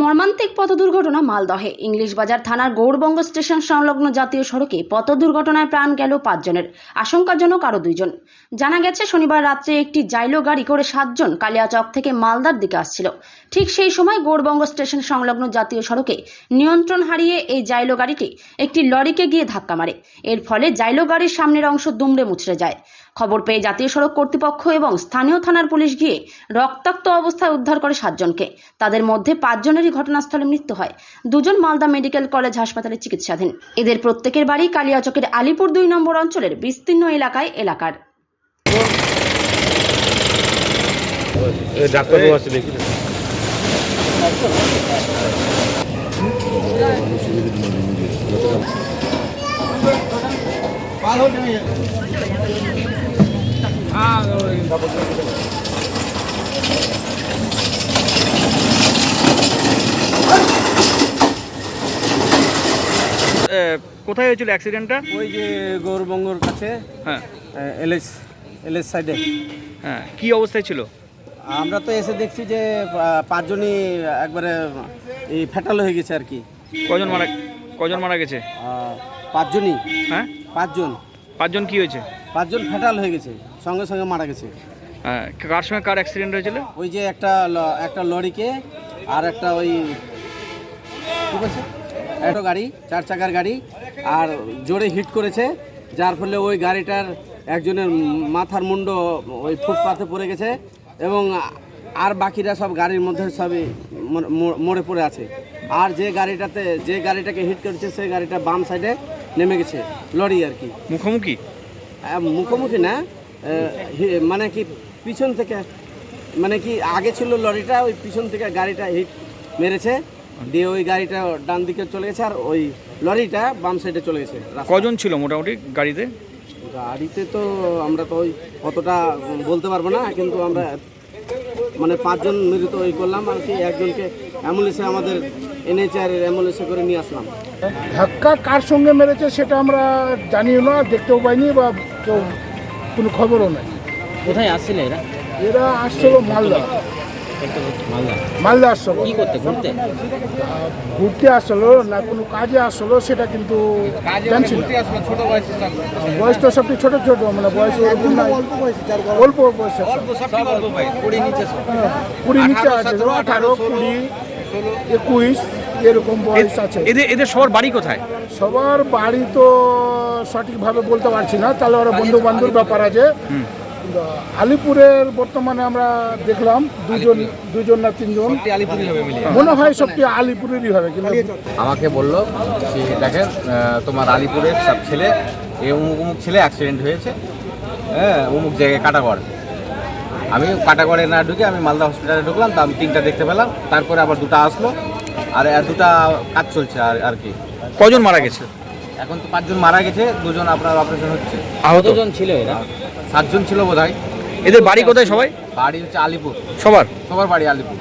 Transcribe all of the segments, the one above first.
মর্মান্তিক পথ দুর্ঘটনা মালদহে। ইংলিশ বাজার থানার গৌরবঙ্গ স্টেশন সংলগ্ন জাতীয় সড়কে পথ দুর্ঘটনায় প্রাণ গেল পাঁচজনের। আশঙ্কাজনক আরও দুইজন। জানা গেছে, শনিবার রাত্রে একটি জাইলো গাড়ি করে সাতজন কালিয়াচক থেকে মালদার দিকে আসছিল। ঠিক সেই সময় গৌরবঙ্গ স্টেশন সংলগ্ন জাতীয় সড়কে নিয়ন্ত্রণ হারিয়ে এই জাইলো গাড়িটি একটি লরিকে গিয়ে ধাক্কা মারে। এর ফলে জাইলো গাড়ির সামনের অংশ দুমড়ে মুচড়ে যায়। খবর পেয়ে জাতীয় সড়ক কর্তৃপক্ষ এবং স্থানীয় থানার পুলিশ গিয়ে রক্তাক্ত অবস্থায় উদ্ধার করে সাতজনকে। তাদের মধ্যে পাঁচজনেরই ঘটনাস্থলে মৃত্যু হয়। দুজন মালদা মেডিকেল কলেজ হাসপাতালে চিকিৎসাধীন। এদের প্রত্যেকের বাড়ি কালিয়াচকের আলিপুর দুই নম্বর অঞ্চলের বিস্তীর্ণ এলাকায় এলাকার। ডাক্তারবাবু আছে দেখি কোথায় হয়েছিল অ্যাক্সিডেন্টটা ওই যে গৌরবঙ্গর কাছে হ্যাঁ। এলএস এলএস সাইডে হ্যাঁ কি অবস্থায় ছিল? আমরা তো এসে দেখছি যে পাঁচজনই একবারে এই ফ্যাটাল হয়ে গেছে আর কি। কজন মারা কজন মারা গেছে? পাঁচজনই। হ্যাঁ? পাঁচজন। পাঁচজন কি হয়েছে? পাঁচজন ফ্যাটাল হয়ে গেছে। সঙ্গে সঙ্গে মারা গেছে। হ্যাঁ কার সঙ্গে কার অ্যাক্সিডেন্ট হয়েছিল? ওই যে একটা একটা লরিকে আর একটা ওই কি বলছে? একটা গাড়ি চার চাকার গাড়ি আর জোরে হিট করেছে যার ফলে ওই গাড়িটার একজনের মাথার মুন্ড ওই ফুটপাথে পড়ে গেছে এবং আর বাকিরা সব গাড়ির মধ্যে সবই মর- পড়ে আছে। আর যে গাড়িটাতে যে গাড়িটাকে হিট করেছে সেই গাড়িটা বাম সাইডে নেমে গেছে লরি আর কি। মুখোমুখি? মুখোমুখি না মানে কি পিছন থেকে মানে কি আগে ছিল লরিটা ওই পিছন থেকে গাড়িটা হিট মেরেছে দিয়ে ওই গাড়িটা ডান দিকে চলে গেছে আর ওই লরিটা বাম সাইডে চলে গেছে কজন ছিল মোটামুটি গাড়িতে? গাড়িতে তো আমরা তো ওই অতটা বলতে পারব না কিন্তু আমরা মানে পাঁচজন মৃত ওই করলাম আর কি একজনকে অ্যাম্বুলেন্সে আমাদের এনএচআর অ্যাম্বুলেন্সে করে নিয়ে আসলাম। ধাক্কা কার সঙ্গে মেরেছে সেটা আমরা জানিও না দেখতেও পাইনি বা কেউ কোনো খবরও নাই। কোথায় আসছিল এরা? এরা আসছিল মালদা। মালদা। আসছিল। কি করতে ঘুরতে? ঘুরতে আসলো না কোনো কাজে আসলো সেটা কিন্তু জানছি বয়স তো সবটি ছোট ছোট মানে বয়স ওরকম অল্প বয়স কুড়ি নিচে আছে আঠারো কুড়ি একুশ। এরকম বয়স আছে। এদের এদের সবার বাড়ি কোথায়? সবার বাড়ি তো সঠিকভাবে বলতে পারছি না তাহলে ওরা বন্ধু বান্ধব ব্যাপার আছে। আলিপুরের বর্তমানে আমরা দেখলাম দুজন দুজন না তিনজন। মনে হয় সবটি আলিপুরেরই হবে কিন্তু আমাকে বলল যে দেখেন তোমার আলিপুরের সব ছেলে এই অমুক অমুক ছেলে অ্যাক্সিডেন্ট হয়েছে হ্যাঁ অমুক জায়গায় কাটাগড়। আমি কাটাগড়ে না ঢুকে আমি মালদা হসপিটালে ঢুকলাম তা আমি তিনটা দেখতে পেলাম তারপরে আবার দুটো আসলো আর আর দুটা কাজ চলছে আর আর কি। কজন মারা গেছে? এখন তো পাঁচজন মারা গেছে দুজন আপনার অপারেশন হচ্ছে। আহত। কতজন ছিল এরা? সাতজন ছিল বোধ হয় এদের বাড়ি কোথায় সবাই? বাড়ি হচ্ছে আলিপুর। সবার? সবার বাড়ি Alipur.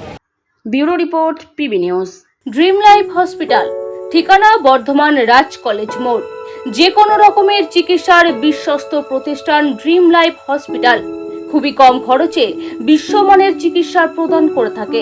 Bureau report PB news. Dream life hospital ঠিকানা বর্ধমান রাজ কলেজ মোড়। যে কোনো রকমের চিকিৎসার বিশ্বস্ত প্রতিষ্ঠান ড্রিম লাইফ হসপিটাল। খুবই কম খরচে বিশ্বমানের চিকিৎসা প্রদান করে থাকে।